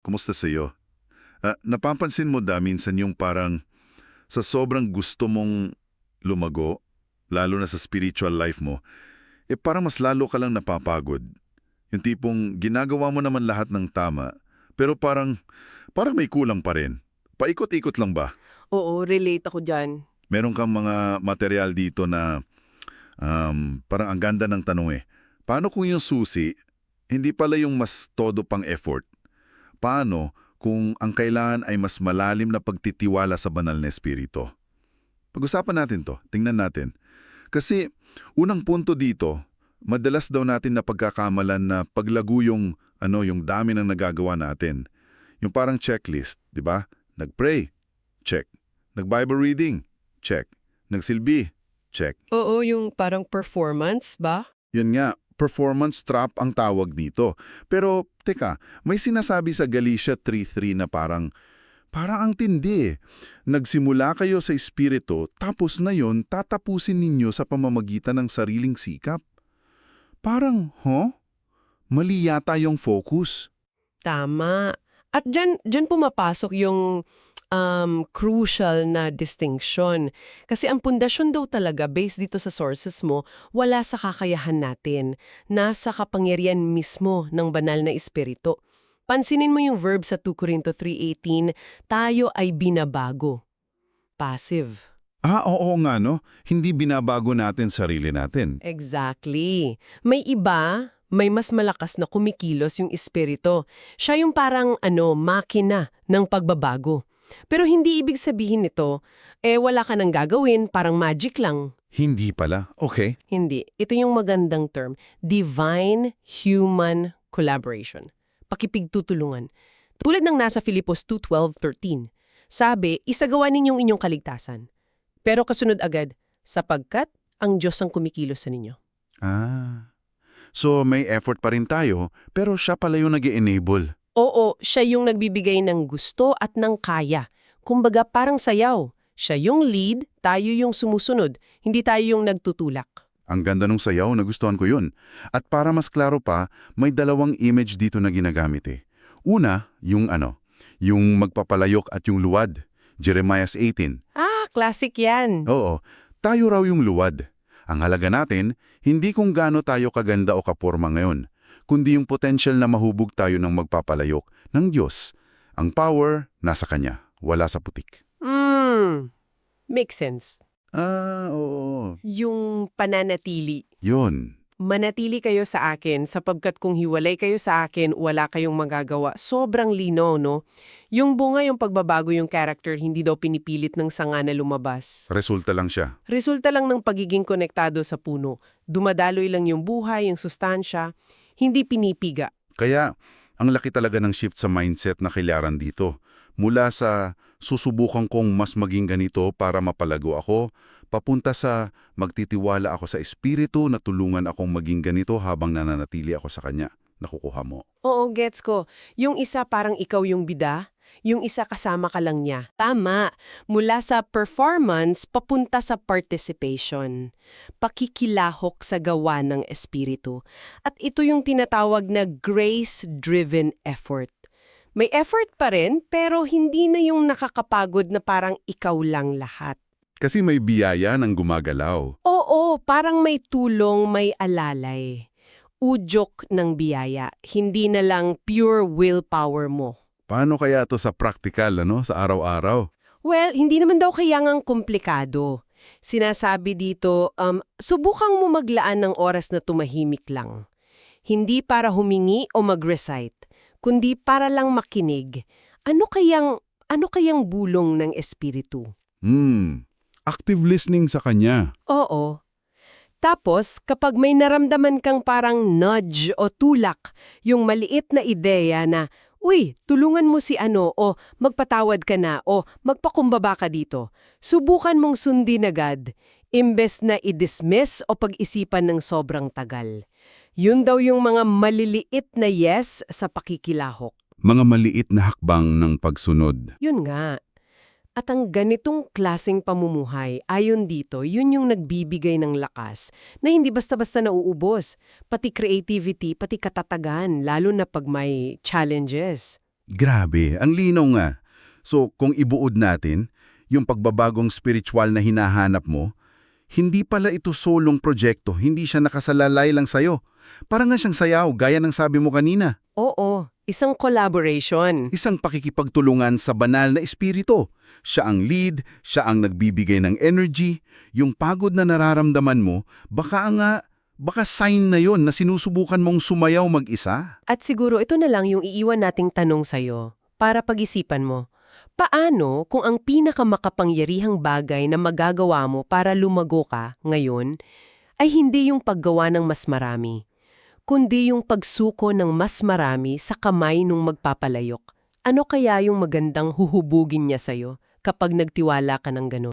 Kumusta sa iyo? Ah, napapansin mo da minsan yung parang sa sobrang gusto mong lumago, lalo na sa spiritual life mo, eh parang mas lalo ka lang napapagod. Yung tipong ginagawa mo naman lahat ng tama, pero parang, parang may kulang pa rin. Paikot-ikot lang ba? Oo, relate ako dyan. Meron kang mga material dito na um, parang ang ganda ng tanong eh. Paano kung yung susi, hindi pala yung mas todo pang effort? Paano kung ang kailangan ay mas malalim na pagtitiwala sa banal na espiritu? Pag-usapan natin to, tingnan natin. Kasi unang punto dito, madalas daw natin na pagkakamalan na paglago yung, ano, yung dami ng nagagawa natin. Yung parang checklist, di ba? Nag-pray, check. Nag-Bible reading, check. Nagsilbi, check. Oo, yung parang performance ba? Yun nga, performance trap ang tawag dito. Pero, teka, may sinasabi sa Galatia 3.3 na parang, parang ang tindi eh. Nagsimula kayo sa espiritu, tapos na yon tatapusin ninyo sa pamamagitan ng sariling sikap. Parang, huh? Mali yata yung focus. Tama. At dyan, dyan pumapasok yung um, crucial na distinction. Kasi ang pundasyon daw talaga, based dito sa sources mo, wala sa kakayahan natin. Nasa kapangyarihan mismo ng banal na espiritu. Pansinin mo yung verb sa 2 Corinto 3.18, tayo ay binabago. Passive. Ah, oo nga no. Hindi binabago natin sarili natin. Exactly. May iba, may mas malakas na kumikilos yung espiritu. Siya yung parang ano, makina ng pagbabago. Pero hindi ibig sabihin nito, eh wala ka nang gagawin, parang magic lang. Hindi pala. Okay. Hindi. Ito yung magandang term, divine-human collaboration. Pakipigtutulungan. Tulad ng nasa Filipos 2.12.13. Sabi, isagawa ninyong inyong kaligtasan. Pero kasunod agad, sapagkat ang Diyos ang kumikilos sa ninyo. Ah. So may effort pa rin tayo, pero siya pala yung nag enable Oo, siya yung nagbibigay ng gusto at ng kaya. Kumbaga parang sayaw. Siya yung lead, tayo yung sumusunod. Hindi tayo yung nagtutulak. Ang ganda nung sayaw, nagustuhan ko yun. At para mas klaro pa, may dalawang image dito na ginagamit eh. Una, yung ano, yung magpapalayok at yung luwad. Jeremiah 18. Ah, classic yan. Oo, tayo raw yung luwad. Ang halaga natin, hindi kung gaano tayo kaganda o kaporma ngayon, kundi yung potential na mahubog tayo ng magpapalayok ng Diyos. Ang power, nasa Kanya, wala sa putik. Hmm, makes sense. Ah, oo. Yung pananatili. Yun. Manatili kayo sa akin sapagkat kung hiwalay kayo sa akin, wala kayong magagawa. Sobrang lino, no? Yung bunga yung pagbabago yung character, hindi daw pinipilit ng sanga na lumabas. Resulta lang siya. Resulta lang ng pagiging konektado sa puno. Dumadaloy lang yung buhay, yung sustansya, hindi pinipiga. Kaya, ang laki talaga ng shift sa mindset na kailaran dito. Mula sa susubukan kong mas maging ganito para mapalago ako, papunta sa magtitiwala ako sa espiritu na tulungan akong maging ganito habang nananatili ako sa kanya. Nakukuha mo. Oo, gets ko. Yung isa parang ikaw yung bida, yung isa kasama ka lang niya. Tama. Mula sa performance, papunta sa participation. Pakikilahok sa gawa ng espiritu. At ito yung tinatawag na grace-driven effort. May effort pa rin, pero hindi na yung nakakapagod na parang ikaw lang lahat. Kasi may biyaya ng gumagalaw. Oo, parang may tulong, may alalay. Udyok ng biyaya, hindi na lang pure willpower mo. Paano kaya to sa practical, ano, sa araw-araw? Well, hindi naman daw kayangang komplikado. Sinasabi dito, um, subukang mo maglaan ng oras na tumahimik lang. Hindi para humingi o mag-recite, kundi para lang makinig. Ano kayang, ano kayang bulong ng espiritu? Hmm, active listening sa kanya. Oo. Tapos, kapag may naramdaman kang parang nudge o tulak, yung maliit na ideya na, Uy, tulungan mo si ano o magpatawad ka na o magpakumbaba ka dito. Subukan mong sundin agad, imbes na i-dismiss o pag-isipan ng sobrang tagal. Yun daw yung mga maliliit na yes sa pakikilahok. Mga maliit na hakbang ng pagsunod. Yun nga. At ang ganitong klaseng pamumuhay, ayon dito, yun yung nagbibigay ng lakas na hindi basta-basta nauubos. Pati creativity, pati katatagan, lalo na pag may challenges. Grabe, ang linaw nga. So, kung ibuod natin, yung pagbabagong spiritual na hinahanap mo, hindi pala ito solong proyekto, hindi siya nakasalalay lang sa'yo. Parang nga siyang sayaw, gaya ng sabi mo kanina. Oo, isang collaboration. Isang pakikipagtulungan sa banal na espiritu. Siya ang lead, siya ang nagbibigay ng energy. Yung pagod na nararamdaman mo, baka nga, baka sign na yon na sinusubukan mong sumayaw mag-isa. At siguro ito na lang yung iiwan nating tanong sa'yo para pag-isipan mo. Paano kung ang pinakamakapangyarihang bagay na magagawa mo para lumago ka ngayon ay hindi yung paggawa ng mas marami, kundi yung pagsuko ng mas marami sa kamay nung magpapalayok? Ano kaya yung magandang huhubugin niya sa'yo kapag nagtiwala ka ng gano'n?